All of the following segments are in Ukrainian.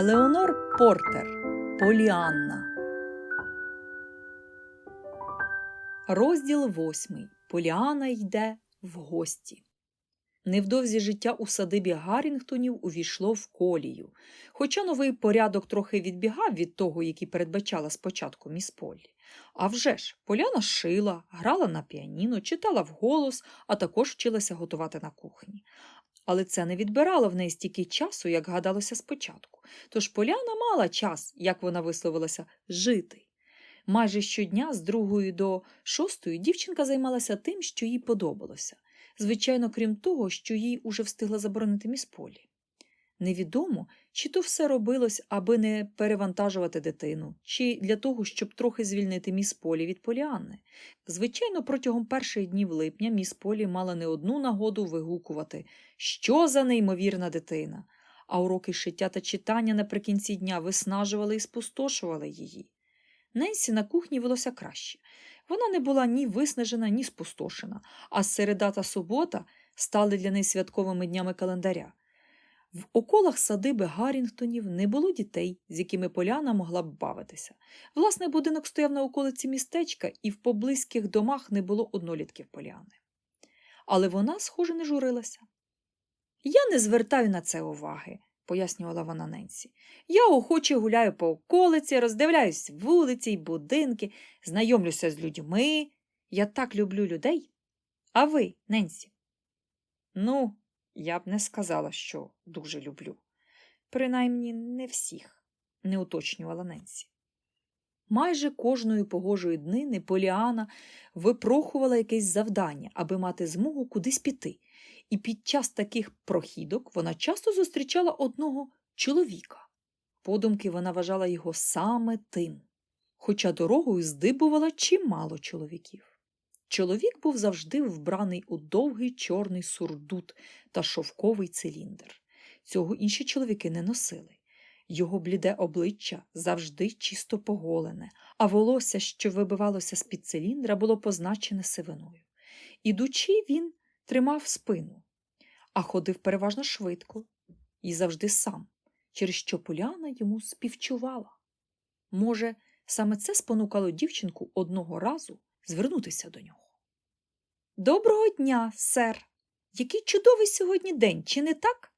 Елеонор Портер Поліанна. Розділ восьмий. Поліана йде в гості. Невдовзі життя у садибі Гаррінгтонів увійшло в колію. Хоча новий порядок трохи відбігав від того, який передбачала спочатку міс Поллі. А вже ж, Поляна шила, грала на піаніно, читала вголос, а також вчилася готувати на кухні. Але це не відбирало в неї стільки часу, як гадалося спочатку. Тож Поляна мала час, як вона висловилася, жити. Майже щодня з другої до шостої дівчинка займалася тим, що їй подобалося. Звичайно, крім того, що їй уже встигла заборонити міс Полі. Невідомо, чи то все робилось, аби не перевантажувати дитину, чи для того, щоб трохи звільнити міс Полі від Поліанни. Звичайно, протягом перших днів липня міс Полі мала не одну нагоду вигукувати, що за неймовірна дитина, а уроки шиття та читання наприкінці дня виснажували і спустошували її. Ненсі на кухні велося краще. Вона не була ні виснажена, ні спустошена, а середа та субота стали для неї святковими днями календаря. В околах садиби Гаррінгтонів не було дітей, з якими Поляна могла б бавитися. Власне, будинок стояв на околиці містечка, і в поблизьких домах не було однолітків Поляни. Але вона, схоже, не журилася. Я не звертаю на це уваги, пояснювала вона Ненсі. Я охоче гуляю по околиці, роздивляюсь вулиці й будинки, знайомлюся з людьми. Я так люблю людей. А ви, Ненсі? Ну, я б не сказала, що дуже люблю. Принаймні не всіх, не уточнювала Ненсі. Майже кожної погожої днини Поліана випрохувала якесь завдання, аби мати змогу кудись піти, і під час таких прохідок вона часто зустрічала одного чоловіка. Подумки вона вважала його саме тим, хоча дорогою здибувала чимало чоловіків. Чоловік був завжди вбраний у довгий чорний сурдут та шовковий циліндр. Цього інші чоловіки не носили. Його бліде обличчя завжди чисто поголене, а волосся, що вибивалося з-під циліндра, було позначене сивиною. Ідучи, він тримав спину, а ходив переважно швидко і завжди сам, через що Поляна йому співчувала. Може, саме це спонукало дівчинку одного разу звернутися до нього. Доброго дня, сер. Який чудовий сьогодні день, чи не так?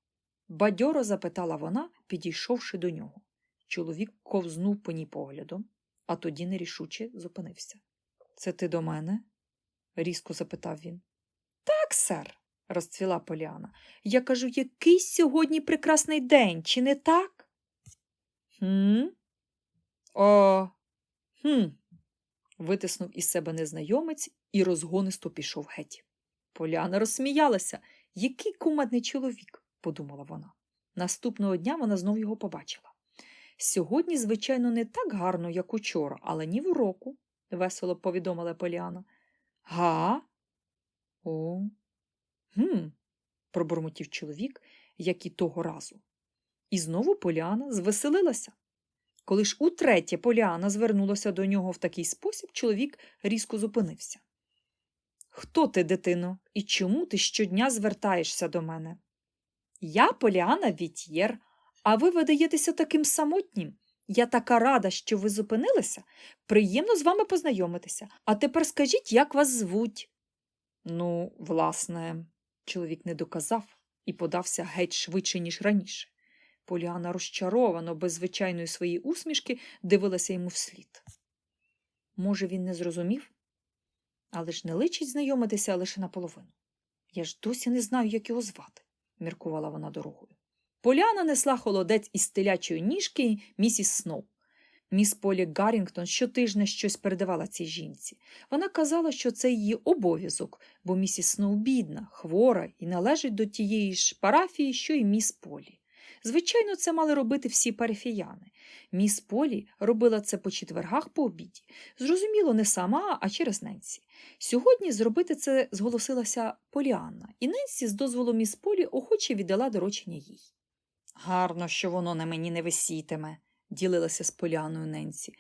бадьоро запитала вона, підійшовши до нього. Чоловік ковзнув по ній поглядом, а тоді нерішуче зупинився. Це ти до мене? різко запитав він. Так, сер, розцвіла Поліана. Я кажу, який сьогодні прекрасний день, чи не так? Хм? О, хм. Витиснув із себе незнайомець і розгонисто пішов геть. Поляна розсміялася. Який кумедний чоловік, подумала вона. Наступного дня вона знов його побачила. Сьогодні, звичайно, не так гарно, як учора, але ні в року, весело повідомила Поліана. Га? О. Гм. пробурмотів чоловік, як і того разу. І знову Поліана звеселилася. Коли ж утретє Поліана звернулася до нього в такий спосіб, чоловік різко зупинився. Хто ти, дитино, і чому ти щодня звертаєшся до мене? Я Поліана Вітьєр, а ви видаєтеся таким самотнім. Я така рада, що ви зупинилися. Приємно з вами познайомитися. А тепер скажіть, як вас звуть? Ну, власне, чоловік не доказав і подався геть швидше, ніж раніше. Поліана розчаровано, без звичайної своєї усмішки, дивилася йому вслід. Може, він не зрозумів? Але ж не личить знайомитися лише наполовину. Я ж досі не знаю, як його звати, міркувала вона дорогою. Поляна несла холодець із телячої ніжки місіс Сноу. Міс Полі Гаррінгтон щотижня щось передавала цій жінці. Вона казала, що це її обов'язок, бо місіс Сноу бідна, хвора і належить до тієї ж парафії, що й міс Полі. Звичайно, це мали робити всі парафіяни. Міс Полі робила це по четвергах по обіді. Зрозуміло, не сама, а через Ненсі. Сьогодні зробити це зголосилася Поліанна, і Ненсі з дозволу міс Полі охоче віддала доручення їй. Гарно, що воно на мені не висітиме, ділилася з Поліаною Ненсі.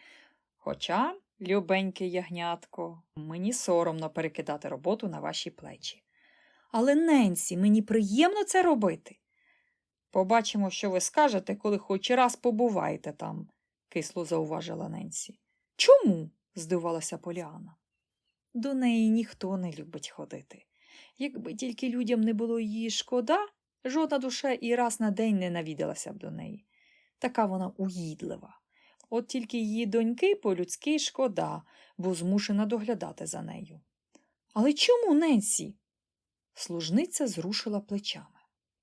Хоча, любеньке ягнятко, мені соромно перекидати роботу на ваші плечі. Але, Ненсі, мені приємно це робити. Побачимо, що ви скажете, коли хоч раз побуваєте там, кисло зауважила Ненсі. Чому? здивувалася Поліана. До неї ніхто не любить ходити. Якби тільки людям не було її шкода, жодна душа і раз на день не навідалася б до неї. Така вона уїдлива. От тільки її доньки по-людськи шкода, бо змушена доглядати за нею. Але чому Ненсі? Служниця зрушила плечами.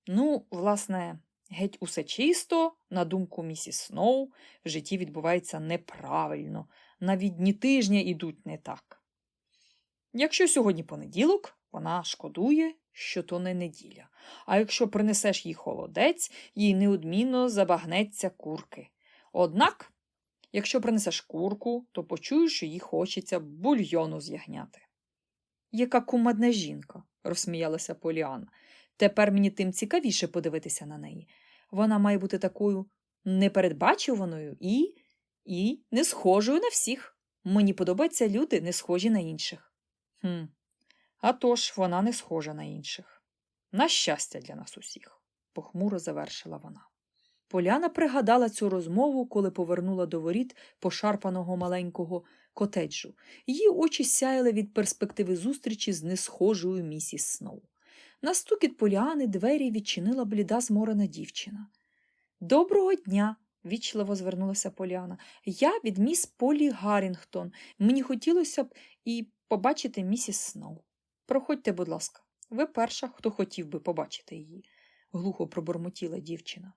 Ну, власне, геть усе чисто, на думку місіс Сноу, в житті відбувається неправильно, навіть дні тижня ідуть не так. Якщо сьогодні понеділок, вона шкодує, що то не неділя, а якщо принесеш їй холодець, їй неодмінно забагнеться курки. Однак, якщо принесеш курку, то почуєш, що їй хочеться бульйону з ягняти. Яка кумедна жінка, розсміялася Поліана. Тепер мені тим цікавіше подивитися на неї. Вона має бути такою непередбачуваною і, і не схожою на всіх. Мені подобаються люди, не схожі на інших. Хм. А тож вона не схожа на інших. На щастя для нас усіх, похмуро завершила вона. Поляна пригадала цю розмову, коли повернула до воріт пошарпаного маленького котеджу. Її очі сяяли від перспективи зустрічі з несхожою місіс Сноу. На стукіт Поліани двері відчинила бліда зморена дівчина. Доброго дня, вічливо звернулася Поліана. Я від міс Полі Гаррінгтон. Мені хотілося б і побачити місіс Сноу. Проходьте, будь ласка, ви перша, хто хотів би побачити її, глухо пробормотіла дівчина.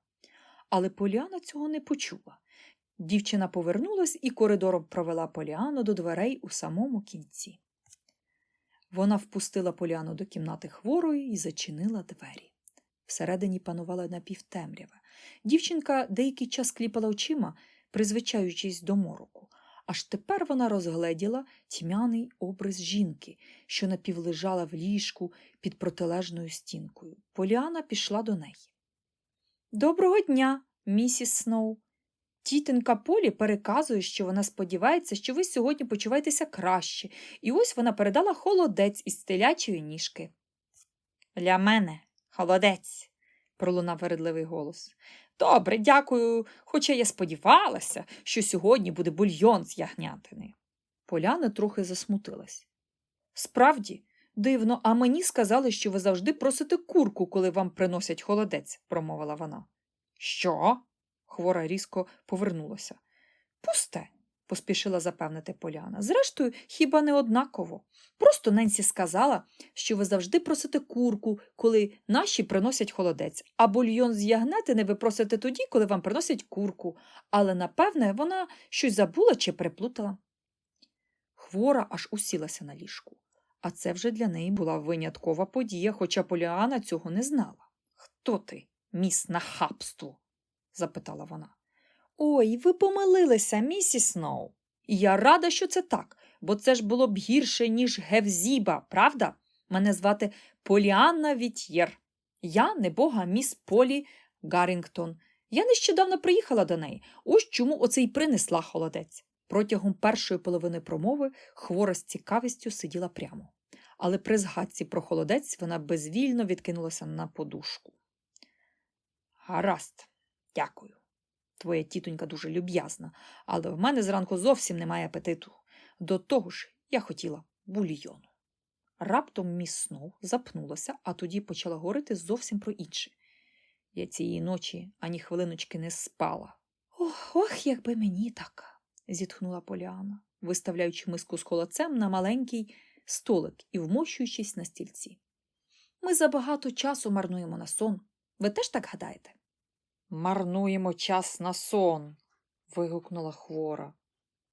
Але Поліана цього не почула. Дівчина повернулась і коридором провела Поліану до дверей у самому кінці. Вона впустила Поліану до кімнати хворої і зачинила двері. Всередині панувала напівтемрява. Дівчинка деякий час кліпала очима, призвичаючись до мороку. Аж тепер вона розгледіла тьмяний образ жінки, що напівлежала в ліжку під протилежною стінкою. Поліана пішла до неї. Доброго дня, місіс Сноу. Тітенька Полі переказує, що вона сподівається, що ви сьогодні почуваєтеся краще, і ось вона передала холодець із телячої ніжки. Для мене холодець, пролунав вередливий голос. Добре, дякую, хоча я сподівалася, що сьогодні буде бульйон з ягнятини. Поляна трохи засмутилась. Справді, дивно, а мені сказали, що ви завжди просите курку, коли вам приносять холодець, промовила вона. Що? Хвора різко повернулася. Пусте, поспішила запевнити Поляна. Зрештою, хіба не однаково. Просто Ненсі сказала, що ви завжди просите курку, коли наші приносять холодець, а бульйон з ягнетини ви просите тоді, коли вам приносять курку, але, напевне, вона щось забула чи переплутала. Хвора аж усілася на ліжку, а це вже для неї була виняткова подія, хоча Поліана цього не знала. Хто ти, міс нахабство? Запитала вона. Ой, ви помилилися, місіс Сноу. Я рада, що це так, бо це ж було б гірше, ніж Гевзіба, правда? Мене звати Поліанна Віт'єр. Я небога міс Полі Гаррінгтон. Я нещодавно приїхала до неї. Ось чому оце й принесла холодець. Протягом першої половини промови хвора з цікавістю сиділа прямо. Але при згадці про холодець вона безвільно відкинулася на подушку. Гаразд, дякую. Твоя тітонька дуже люб'язна, але в мене зранку зовсім немає апетиту. До того ж, я хотіла бульйону. Раптом міс Сноу запнулася, а тоді почала говорити зовсім про інше. Я цієї ночі ані хвилиночки не спала. Ох, ох, якби мені так, зітхнула Поліана, виставляючи миску з холодцем на маленький столик і вмощуючись на стільці. Ми забагато часу марнуємо на сон. Ви теж так гадаєте? Марнуємо час на сон. вигукнула хвора.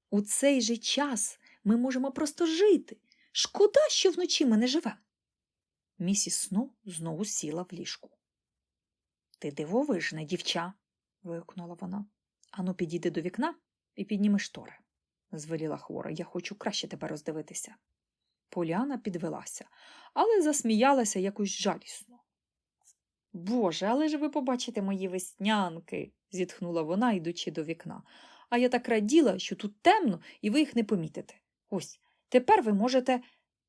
У цей же час ми можемо просто жити. Шкода, що вночі ми не живемо. Місіс Сноу знову сіла в ліжку. Ти дивовижне, дівча. вигукнула вона. Ану, підійди до вікна і підніми штори, звеліла хвора. Я хочу краще тебе роздивитися. Поляна підвелася, але засміялася якось жалісно. Боже, але ж ви побачите мої веснянки, зітхнула вона, йдучи до вікна. А я так раділа, що тут темно, і ви їх не помітите. Ось, тепер ви можете.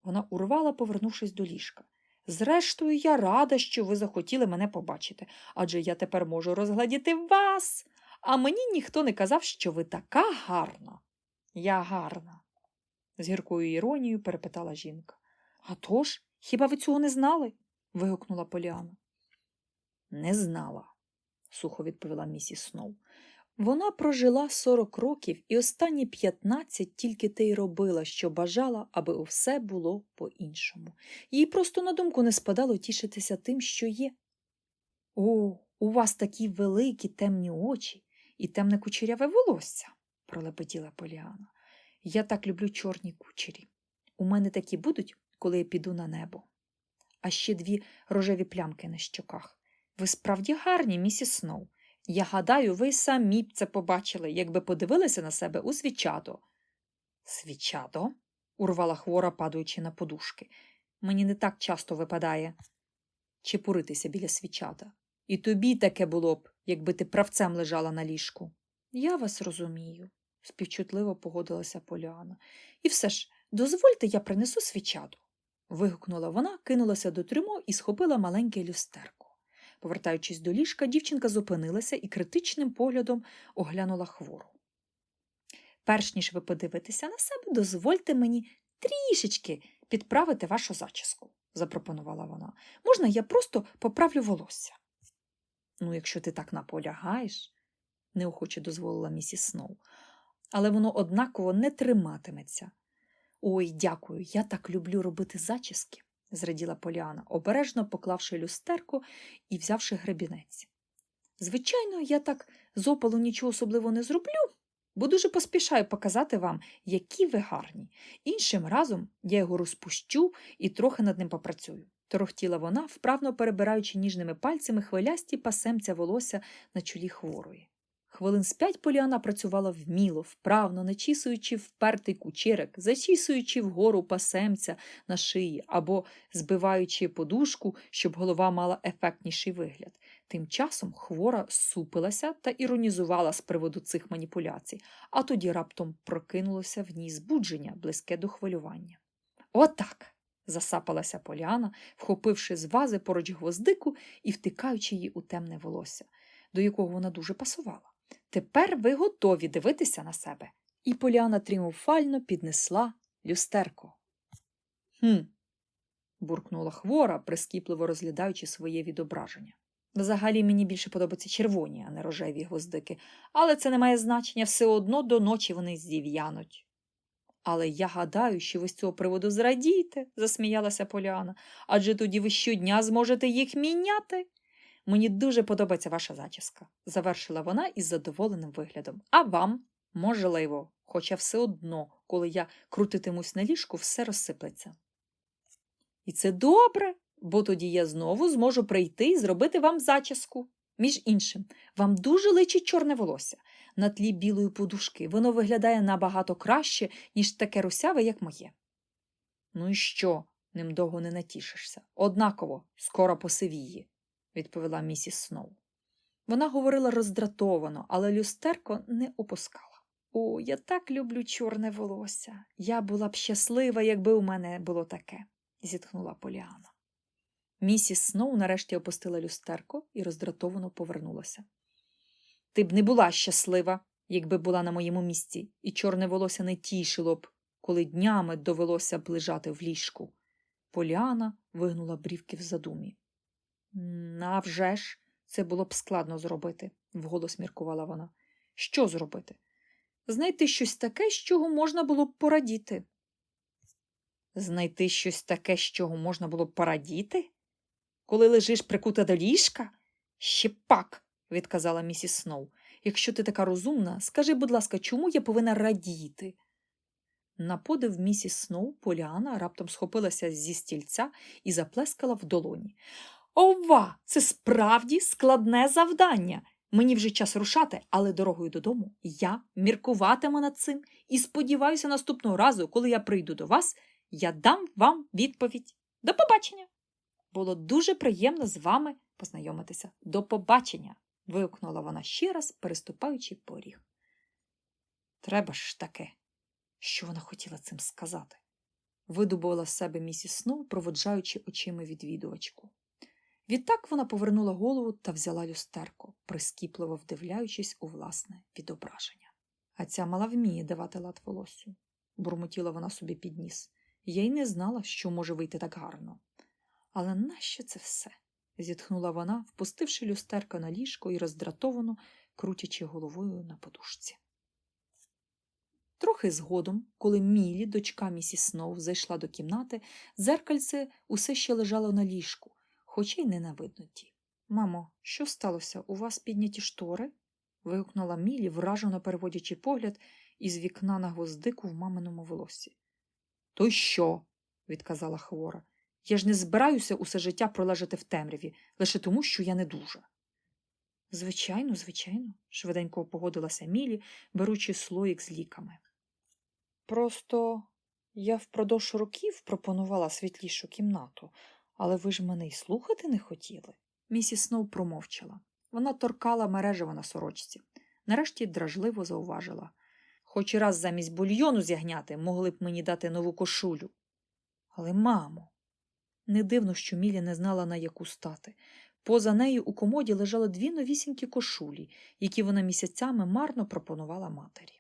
Вона урвала, повернувшись до ліжка. Зрештою, я рада, що ви захотіли мене побачити, адже я тепер можу розглядіти вас. А мені ніхто не казав, що ви така гарна. Я гарна, з гіркою іронією перепитала жінка. «А тож, хіба ви цього не знали? вигукнула Поліана. Не знала, сухо відповіла місіс Сноу. Вона прожила 40 років і останні 15 тільки те й робила, що бажала, аби все було по-іншому. Їй просто на думку не спадало тішитися тим, що є. О, у вас такі великі темні очі і темне кучеряве волосся, пролепетіла Поліана. Я так люблю чорні кучері. У мене такі будуть, коли я піду на небо. А ще дві рожеві плямки на щоках. Ви справді гарні, місіс Сноу. Я гадаю, ви самі б це побачили, якби подивилися на себе у свічадо. Свічадо? урвала хвора, падаючи на подушки. Мені не так часто випадає чепуритися біля свічада. І тобі таке було б, якби ти правцем лежала на ліжку. Я вас розумію, співчутливо погодилася Поляна. І все ж, дозвольте, я принесу свічаду. вигукнула вона, кинулася до трюмо і схопила маленьке люстерко. Повертаючись до ліжка, дівчинка зупинилася і критичним поглядом оглянула хвору. Перш ніж ви подивитеся на себе, дозвольте мені трішечки підправити вашу зачіску, запропонувала вона. Можна я просто поправлю волосся? Ну, якщо ти так наполягаєш, неохоче дозволила місіс Сноу, але воно однаково не триматиметься. Ой, дякую, я так люблю робити зачіски, зраділа Поліана, обережно поклавши люстерку і взявши гребінець. Звичайно, я так з опалу нічого особливо не зроблю, бо дуже поспішаю показати вам, які ви гарні. Іншим разом я його розпущу і трохи над ним попрацюю. Торохтіла вона, вправно перебираючи ніжними пальцями хвилясті пасемця волосся на чолі хворої. Хвилин з п'ять Поліана працювала вміло, вправно, начісуючи впертий кучерик, зачісуючи вгору пасемця на шиї або збиваючи подушку, щоб голова мала ефектніший вигляд. Тим часом хвора супилася та іронізувала з приводу цих маніпуляцій, а тоді раптом прокинулося в ній збудження, близьке до хвилювання. Отак. засапалася Поліана, вхопивши з вази поруч гвоздику і втикаючи її у темне волосся, до якого вона дуже пасувала. Тепер ви готові дивитися на себе. І Поліана тріумфально піднесла люстерко. Хм. буркнула хвора, прискіпливо розглядаючи своє відображення. Взагалі мені більше подобаються червоні, а не рожеві гвоздики, але це не має значення, все одно до ночі вони зів'януть. Але я гадаю, що ви з цього приводу зрадієте, засміялася Поліана, адже тоді ви щодня зможете їх міняти. Мені дуже подобається ваша зачіска, завершила вона із задоволеним виглядом. А вам, можливо, хоча все одно, коли я крутитимусь на ліжку, все розсиплеться. І це добре, бо тоді я знову зможу прийти і зробити вам зачіску. Між іншим, вам дуже личить чорне волосся на тлі білої подушки. Воно виглядає набагато краще, ніж таке русяве, як моє. Ну і що? ним довго не натішишся. Однаково, скоро посивіє, відповіла місіс Сноу. Вона говорила роздратовано, але люстерко не опускала. О, я так люблю чорне волосся. Я була б щаслива, якби у мене було таке, зітхнула Поліана. Місіс Сноу нарешті опустила люстерко і роздратовано повернулася. Ти б не була щаслива, якби була на моєму місці, і чорне волосся не тішило б, коли днями довелося б лежати в ліжку. Поліана вигнула брівки в задумі. «А вже ж, це було б складно зробити, вголос міркувала вона. Що зробити? Знайти щось таке, з чого можна було б порадіти. Знайти щось таке, з чого можна було б порадіти? Коли лежиш прикута до ліжка? Ще пак, відказала місіс Сноу. Якщо ти така розумна, скажи, будь ласка, чому я повинна радіти? На подив місіс Сноу Поліана раптом схопилася зі стільця і заплескала в долоні. Ова, це справді складне завдання. Мені вже час рушати, але дорогою додому я міркуватиму над цим і сподіваюся, наступного разу, коли я прийду до вас, я дам вам відповідь. До побачення! Було дуже приємно з вами познайомитися. До побачення! вигукнула вона ще раз, переступаючи поріг. Треба ж таке, що вона хотіла цим сказати. видобувала з себе місіс Сноу, проводжаючи очима відвідувачку. Відтак вона повернула голову та взяла люстерко, прискіпливо вдивляючись у власне відображення. А ця мала вміє давати лад волоссю, бурмотіла вона собі під ніс. Я й не знала, що може вийти так гарно. Але нащо це все? зітхнула вона, впустивши люстерка на ліжко і роздратовано крутячи головою на подушці. Трохи згодом, коли Мілі, дочка місіс Сноу, зайшла до кімнати, дзеркальце усе ще лежало на ліжку, хоча й не на видноті. Мамо, що сталося? У вас підняті штори? вигукнула Мілі, вражено переводячи погляд із вікна на гвоздику в маминому волосі. То що? відказала хвора. Я ж не збираюся усе життя пролежати в темряві, лише тому, що я не дуже. Звичайно, звичайно, швиденько погодилася Мілі, беручи слоїк з ліками. Просто я впродовж років пропонувала світлішу кімнату, але ви ж мене й слухати не хотіли. Місіс Сноу промовчала. Вона торкала мережево на сорочці. Нарешті дражливо зауважила. Хоч раз замість бульйону зягняти могли б мені дати нову кошулю. Але, мамо, не дивно, що Мілі не знала, на яку стати. Поза нею у комоді лежали дві новісінькі кошулі, які вона місяцями марно пропонувала матері.